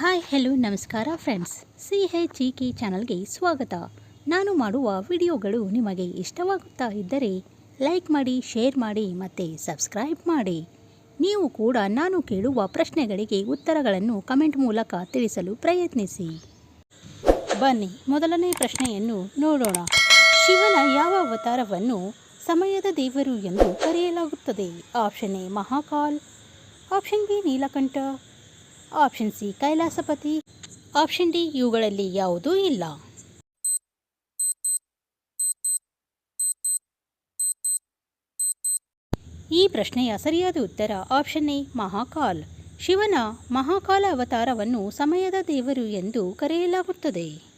Hi, hello, ನಮಸ್ಕಾರ friends. C H E K ಚಾನಲ್ಗೆ ಸ್ವಾಗತ. ನಾನು ಮಾಡುವ ವಿಡಿಯೋಗಳು ನಿಮಗೆ ಇಷ್ಟವಾಗುತ್ತಾ ಇದ್ದರೆ ಲೈಕ್ ಮಾಡಿ, ಶೇರ್ ಮಾಡಿ ಮತ್ತು ಸಬ್ಸ್ಕ್ರೈಬ್ ಮಾಡಿ. ನೀವು ಕೂಡ ನಾನು ಕೇಳುವ ಪ್ರಶ್ನೆಗಳಿಗೆ ಉತ್ತರಗಳನ್ನು ಕಮೆಂಟ್ ಮೂಲಕ ತಿಳಿಸಲು ಪ್ರಯತ್ನಿಸಿ. ಬನ್ನಿ, ಮೊದಲನೇ ಪ್ರಶ್ನೆಯನ್ನು ನೋಡೋಣ. ಶಿವನ ಯಾವ ಅವತಾರವನ್ನು ಸಮಯದ ದೇವರು ಎಂದು ಕರೆಯಲಾಗುತ್ತದೆ? Option A Mahakal, option B Neelakantha option C, Kailasapathi. Option D, ಇವುಗಳಲ್ಲಿ ಯಾವುದೂ ಇಲ್ಲ. ಈ ಪ್ರಶ್ನೆಯ ಸರಿಯಾದ ಉತ್ತರ ಆಪ್ಷನ್ ಎ, ಮಹಾಕಾಲ್. ಶಿವನ ಮಹಾಕಾಲ ಅವತಾರವನ್ನು ಸಮಯದ ದೇವರು ಎಂದು ಕರೆಯಲಾಗುತ್ತದೆ.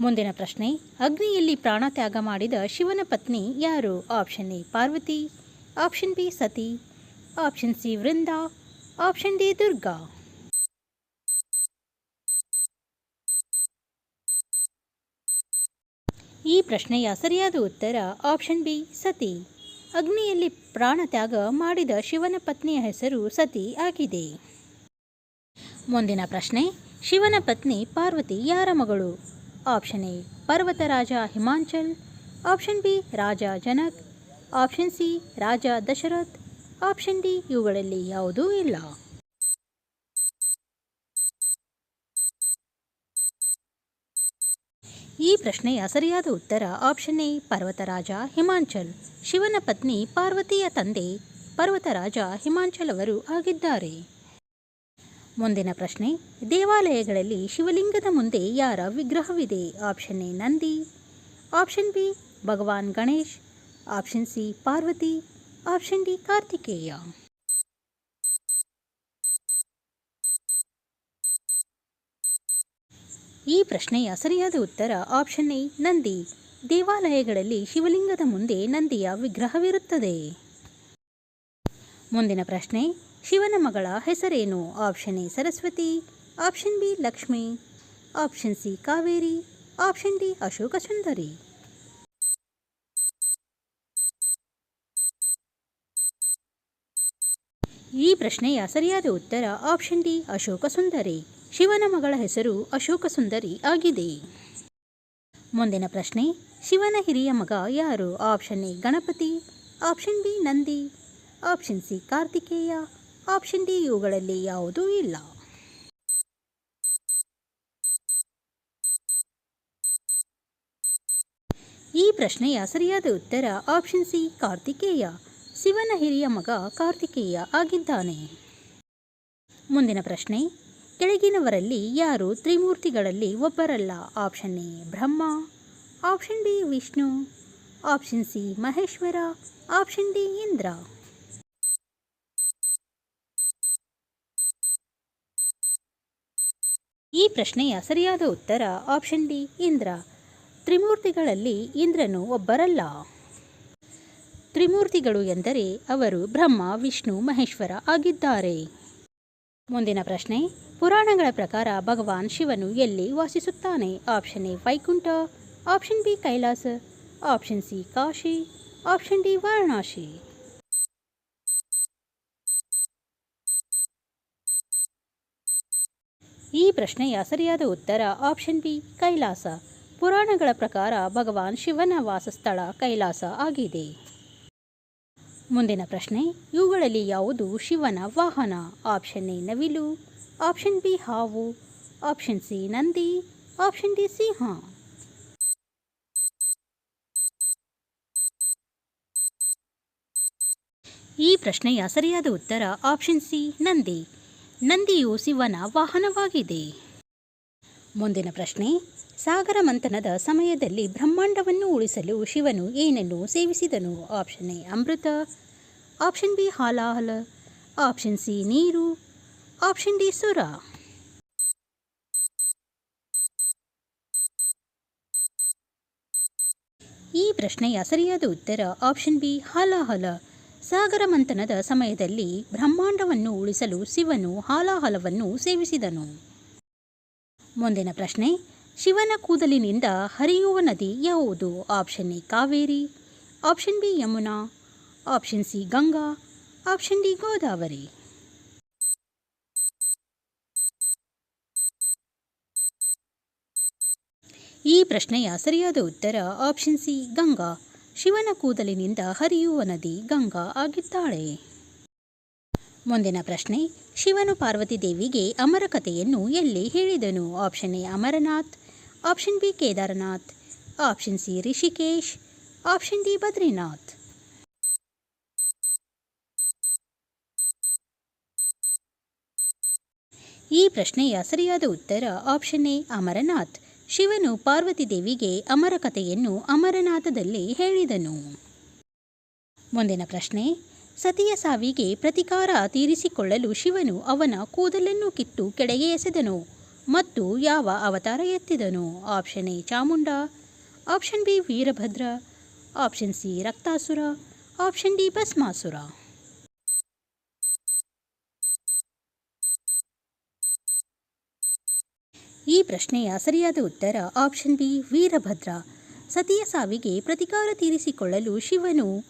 ಮುಂದಿನ ಪ್ರಶ್ನೆ, ಅಗ್ನಿಯಲ್ಲಿ ಪ್ರಾಣ ತ್ಯಾಗ ಮಾಡಿದ ಶಿವನ ಪತ್ನಿ ಯಾರು? Option A, Parvati. Option B, Sati. Option C, Vrinda. Option D Durga ಈ ಪ್ರಶ್ನೆಯ ಸರಿಯಾದ ಉತ್ತರ ಆಪ್ಷನ್ ಬಿ ಸತಿ. ಅಗ್ನಿಯಲ್ಲಿ ಪ್ರಾಣತ್ಯಾಗ ಮಾಡಿದ ಶಿವನ ಪತ್ನಿಯ ಹೆಸರು ಸತಿ ಆಗಿದೆ. ಮುಂದಿನ ಪ್ರಶ್ನೆ, ಶಿವನ ಪತ್ನಿ ಪಾರ್ವತಿ ಯಾರ ಮಗಳು? Option A Parvataraja Himanchal. Option B Raja Janak. Option C Raja Dasharath. Option D ಇವುಗಳಲ್ಲಿ ಯಾವುದೂ ಇಲ್ಲ. ಈ ಪ್ರಶ್ನೆಯ ಸರಿಯಾದ ಉತ್ತರ ಆಪ್ಷನ್ ಎ ಪರ್ವತರಾಜ ಹಿಮಾಂಚಲ್. ಶಿವನ ಪತ್ನಿ ಪಾರ್ವತಿಯ ತಂದೆ ಪರ್ವತರಾಜ ಹಿಮಾಂಚಲ್ ಅವರು ಆಗಿದ್ದಾರೆ. ಮುಂದಿನ ಪ್ರಶ್ನೆ, ದೇವಾಲಯಗಳಲ್ಲಿ ಶಿವಲಿಂಗದ ಮುಂದೆ ಯಾರ ವಿಗ್ರಹವಿದೆ? Option A Nandi. Option B Bhagwan Ganesh. Option C Parvati. Option D Kartikeya ಈ ಪ್ರಶ್ನೆಯ ಸರಿಯಾದ ಉತ್ತರ ಆಪ್ಷನ್ ಎ ನಂದಿ. ದೇವಾಲಯಗಳಲ್ಲಿ ಶಿವಲಿಂಗದ ಮುಂದೆ ನಂದಿಯ ವಿಗ್ರಹವಿರುತ್ತದೆ. ಮುಂದಿನ ಪ್ರಶ್ನೆ, ಶಿವನ ಮಗಳ ಹೆಸರೇನು? Option A Saraswati. Option B Lakshmi. Option C Kaveri. Option D Ashoka Sundari. ಈ ಪ್ರಶ್ನೆಯ ಸರಿಯಾದ ಉತ್ತರ ಆಪ್ಷನ್ ಡಿ, ಅಶೋಕ ಸುಂದರಿ. ಶಿವನ ಮಗಳ ಹೆಸರು ಅಶೋಕ ಸುಂದರಿ ಆಗಿದೆ. ಮುಂದಿನ ಪ್ರಶ್ನೆ, ಶಿವನ ಹಿರಿಯ ಮಗ ಯಾರು? Option A, Ganapati. Option B, Nandi. Option C, Kartikeya. Option D, ಇವುಗಳಲ್ಲಿ ಯಾವುದೂ ಇಲ್ಲ. ಈ ಪ್ರಶ್ನೆಯ ಸರಿಯಾದ ಉತ್ತರ ಆಪ್ಷನ್ ಸಿ, ಕಾರ್ತಿಕೇಯ. ಶಿವನ ಹಿರಿಯ ಮಗ ಕಾರ್ತಿಕೇಯ ಆಗಿದ್ದಾನೆ. ಮುಂದಿನ ಪ್ರಶ್ನೆ, ಕೆಳಗಿನವರಲ್ಲಿ ಯಾರು ತ್ರಿಮೂರ್ತಿಗಳಲ್ಲಿ ಒಬ್ಬರಲ್ಲ? Option A, Brahma. Option B, Vishnu. Option C, Maheshwara. Option D, Indra. ಈ ಪ್ರಶ್ನೆಯ ಸರಿಯಾದ ಉತ್ತರ ಆಪ್ಷನ್ ಡಿ, ಇಂದ್ರ. ತ್ರಿಮೂರ್ತಿಗಳಲ್ಲಿ ಇಂದ್ರನು ಒಬ್ಬರಲ್ಲ? ತ್ರಿಮೂರ್ತಿಗಳು ಎಂದರೆ ಅವರು ಬ್ರಹ್ಮ, ವಿಷ್ಣು, ಮಹೇಶ್ವರ ಆಗಿದ್ದಾರೆ. ಮುಂದಿನ ಪ್ರಶ್ನೆ, ಪುರಾಣಗಳ ಪ್ರಕಾರ ಭಗವಾನ್ ಶಿವನು ಎಲ್ಲಿ ವಾಸಿಸುತ್ತಾನೆ? Option A, Vaikuntha, option B, Kailasa, option C, Kashi, option D, Varanasi. ಈ ಪ್ರಶ್ನೆಯ ಸರಿಯಾದ ಉತ್ತರ ಆಪ್ಷನ್ ಬಿ, ಕೈಲಾಸ. ಪುರಾಣಗಳ ಪ್ರಕಾರ ಭಗವಾನ್ ಶಿವನ ವಾಸಸ್ಥಳ ಕೈಲಾಸ ಆಗಿದೆ. ಮುಂದಿನ ಪ್ರಶ್ನೆ, ಇವುಗಳಲ್ಲಿ ಯಾವುದು ಶಿವನ ವಾಹನ? ಆಪ್ಷನ್ ಎ, ನವಿಲು. ಆಪ್ಷನ್ ಬಿ, ಹಾವು. Option C, Nandi. Option D, ಸಿಂಹ. ಈ ಪ್ರಶ್ನೆಯ ಸರಿಯಾದ ಉತ್ತರ ಆಪ್ಷನ್ ಸಿ, ನಂದಿ. ನಂದಿಯು ಶಿವನ ವಾಹನವಾಗಿದೆ. ಮುಂದಿನ ಪ್ರಶ್ನೆ ಸಾಗರ ಮಂಥನದ ಸಮಯದಲ್ಲಿ ಬ್ರಹ್ಮಾಂಡವನ್ನು ಉಳಿಸಲು ಶಿವನು ಏನನ್ನು ಸೇವಿಸಿದನು? Option A, Amrutha. Option B ಹಾಲಾಹಲ option C, ನೀರು. ಆಪ್ಷನ್ ಡಿ, ಸುರ. ಈ ಪ್ರಶ್ನೆಯ ಸರಿಯಾದ ಉತ್ತರ ಆಪ್ಷನ್ ಬಿ ಹಾಲಾಹಲ ಸಾಗರ ಮಂಥನದ ಸಮಯದಲ್ಲಿ ಬ್ರಹ್ಮಾಂಡವನ್ನು ಉಳಿಸಲು ಶಿವನು ಹಾಲಾಹಲವನ್ನು ಸೇವಿಸಿದನು. ಮುಂದಿನ ಪ್ರಶ್ನೆ ಶಿವನ ಕೂದಲಿನಿಂದ ಹರಿಯುವ ನದಿ ಯಾವುದು? Option A Kaveri, option B Yamuna, option C Ganga, option D Godavari. ಈ ಪ್ರಶ್ನೆಯ ಸರಿಯಾದ ಉತ್ತರ ಆಪ್ಷನ್ ಸಿ ಗಂಗಾ. ಶಿವನ ಕೂದಲಿನಿಂದ ಹರಿಯುವ ನದಿ ಗಂಗಾ ಆಗಿದ್ದಾಳೆ. ಮುಂದಿನ ಪ್ರಶ್ನೆ, ಶಿವನು ಪಾರ್ವತಿ ದೇವಿಗೆ ಅಮರಕಥೆಯನ್ನು ಎಲ್ಲಿ ಹೇಳಿದನು? Option A Amarnath option B Kedarnath option C Rishikesh option D Badrinath ಈ ಪ್ರಶ್ನೆಯ ಸರಿಯಾದ ಉತ್ತರ ಆಪ್ಷನ್ ಎ ಅಮರನಾಥ್. ಶಿವನು ಪಾರ್ವತಿ ದೇವಿಗೆ ಅಮರ ಕಥೆಯನ್ನು ಅಮರನಾಥದಲ್ಲಿ ಹೇಳಿದನು. ಮುಂದಿನ ಪ್ರಶ್ನೆ, ಸತಿಯ ಸಾವಿಗೆ ಪ್ರತಿಕಾರ ತೀರಿಸಿಕೊಳ್ಳಲು ಶಿವನು ಅವನ ಕೂದಲನ್ನು ಕಿತ್ತು ಕೆಳಗೆ ಎಸೆದನು. ಮತ್ತು ಯಾವ ಅವತಾರ ಎತ್ತಿದನು? Option A Chamunda, option B Veerabhadra, option C Raktasura, option D Bhasmasura. ಈ ಪ್ರಶ್ನೆಯ ಸರಿಯಾದ ಉತ್ತರ ಆಪ್ಷನ್ ಬಿ ವೀರಭದ್ರ. ಸತಿಯ ಸಾವಿಗೆ ಪ್ರತಿಕಾರ ತೀರಿಸಿಕೊಳ್ಳಲು ಶಿವನು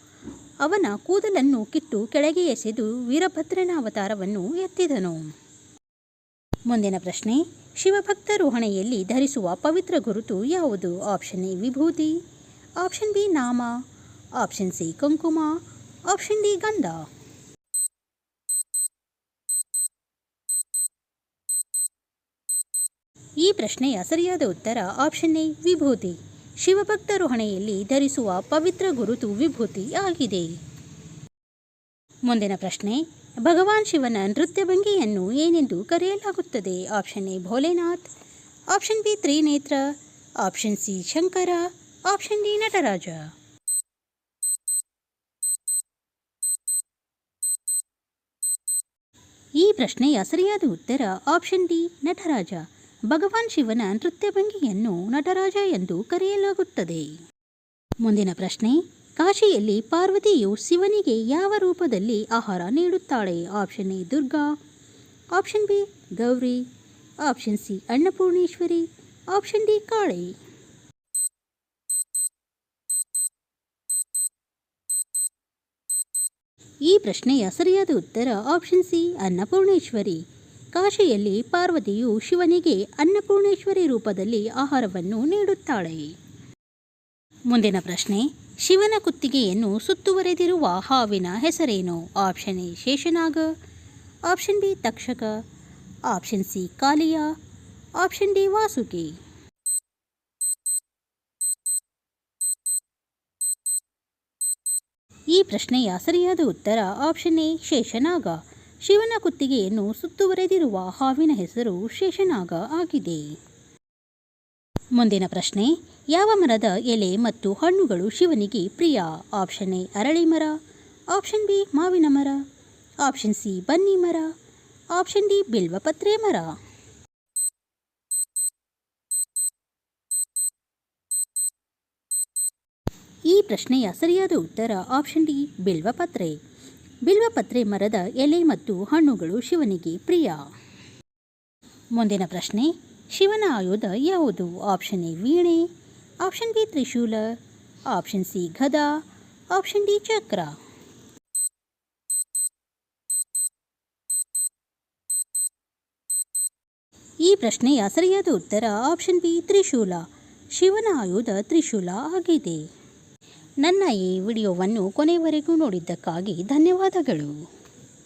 ಅವನ ಕೂದಲನ್ನು ಕಿತ್ತು ಕೆಳಗೆ ಎಸೆದು ವೀರಭದ್ರನ ಅವತಾರವನ್ನು ಎತ್ತಿದನು. ಮುಂದಿನ ಪ್ರಶ್ನೆ ಶಿವಭಕ್ತ ರೋಹಣೆಯಲ್ಲಿ ಧರಿಸುವ ಪವಿತ್ರ ಗುರುತು ಯಾವುದು? ಆಪ್ಷನ್ ಎ, ವಿಭೂತಿ. ಆಪ್ಷನ್ ಬಿ, ನಾಮ. ಆಪ್ಷನ್ ಸಿ, ಕುಂಕುಮ. ಆಪ್ಷನ್ ಡಿ, ಗಂಧ. ಈ ಪ್ರಶ್ನೆಯ ಸರಿಯಾದ ಉತ್ತರ ಆಪ್ಷನ್ ಎ, ವಿಭೂತಿ. ಶಿವಭಕ್ತ ರೋಹಣೆಯಲ್ಲಿ ಧರಿಸುವ ಪವಿತ್ರ ಗುರುತು ವಿಭೂತಿ ಆಗಿದೆ. ಮುಂದಿನ ಪ್ರಶ್ನೆ ಭಗವಾನ್ ಶಿವನ ನೃತ್ಯ ಭಂಗಿಯನ್ನು ಏನೆಂದು ಕರೆಯಲಾಗುತ್ತದೆ? Option A, Bholenath. Option B, Trinetra. Option C, Shankara. Option D, Nataraja. ಈ ಪ್ರಶ್ನೆಯ ಸರಿಯಾದ ಉತ್ತರ ಆಪ್ಷನ್ ಡಿ, ನಟರಾಜ. ಭಗವಾನ್ ಶಿವನ ನೃತ್ಯ ಭಂಗಿಯನ್ನು ನಟರಾಜ ಎಂದು ಕರೆಯಲಾಗುತ್ತದೆ. ಮುಂದಿನ ಪ್ರಶ್ನೆ ಕಾಶಿಯಲ್ಲಿ ಪಾರ್ವತಿಯು ಶಿವನಿಗೆ ಯಾವ ರೂಪದಲ್ಲಿ ಆಹಾರ ನೀಡುತ್ತಾಳೆ? Option A, Durga. Option B, Gauri. Option C, Annapoorneshwari. Option D, Kali. ಈ ಪ್ರಶ್ನೆಯ ಸರಿಯಾದ ಉತ್ತರ ಆಪ್ಷನ್ ಸಿ, ಅನ್ನಪೂರ್ಣೇಶ್ವರಿ. ಕಾಶಿಯಲ್ಲಿ ಪಾರ್ವತಿಯು ಶಿವನಿಗೆ ಅನ್ನಪೂರ್ಣೇಶ್ವರಿ ರೂಪದಲ್ಲಿ ಆಹಾರವನ್ನು ನೀಡುತ್ತಾಳೆ. ಮುಂದಿನ ಪ್ರಶ್ನೆ, ಶಿವನ ಕುತ್ತಿಗೆಯನ್ನು ಸುತ್ತುವರೆದಿರುವ ಹಾವಿನ ಹೆಸರೇನು? Option A, Sheshanaga. Option B, Takshaka. Option C, Kaliya. Option D, Vasuki. ಈ ಪ್ರಶ್ನೆಯ ಸರಿಯಾದ ಉತ್ತರ ಆಪ್ಷನ್ ಎ, ಶೇಷನಾಗ. ಶಿವನ ಕುತ್ತಿಗೆಯನ್ನು ಸುತ್ತುವರೆದಿರುವ ಹಾವಿನ ಹೆಸರು ಶೇಷನಾಗ ಆಗಿದೆ. ಮುಂದಿನ ಪ್ರಶ್ನೆ, ಯಾವ ಮರದ ಎಲೆ ಮತ್ತು ಹಣ್ಣುಗಳು ಶಿವನಿಗೆ ಪ್ರಿಯ? ಆಪ್ಷನ್ ಎ, ಅರಳಿ ಮರ. ಆಪ್ಷನ್ ಬಿ, ಮಾವಿನ ಮರ. ಆಪ್ಷನ್ ಸಿ, ಬನ್ನಿ ಮರ. ಆಪ್ಷನ್ ಡಿ, ಬಿಲ್ವಪತ್ರೆ ಮರ. ಈ ಪ್ರಶ್ನೆಯ ಸರಿಯಾದ ಉತ್ತರ ಆಪ್ಷನ್ ಡಿ, ಬಿಲ್ವಪತ್ರೆ. ಬಿಲ್ವಪತ್ರೆ ಮರದ ಎಲೆ ಮತ್ತು ಹಣ್ಣುಗಳು ಶಿವನಿಗೆ ಪ್ರಿಯ. ಮುಂದಿನ ಪ್ರಶ್ನೆ ಶಿವನ ಆಯುಧ ಯಾವುದು? ಆಪ್ಷನ್ ಎ ವೀಣೆ. ಆಪ್ಷನ್ ಬಿ ತ್ರಿಶೂಲ. ಆಪ್ಷನ್ ಸಿ ಗದ. ಆಪ್ಷನ್ ಡಿ ಚಕ್ರ. ಈ ಪ್ರಶ್ನೆಯ ಸರಿಯಾದ ಉತ್ತರ ಆಪ್ಷನ್ ಬಿ ತ್ರಿಶೂಲ. ಶಿವನ ಆಯುಧ ತ್ರಿಶೂಲ ಆಗಿದೆ. ನನ್ನ ಈ ವಿಡಿಯೋವನ್ನು ಕೊನೆಯವರೆಗೂ ನೋಡಿದ್ದಕ್ಕಾಗಿ ಧನ್ಯವಾದಗಳು.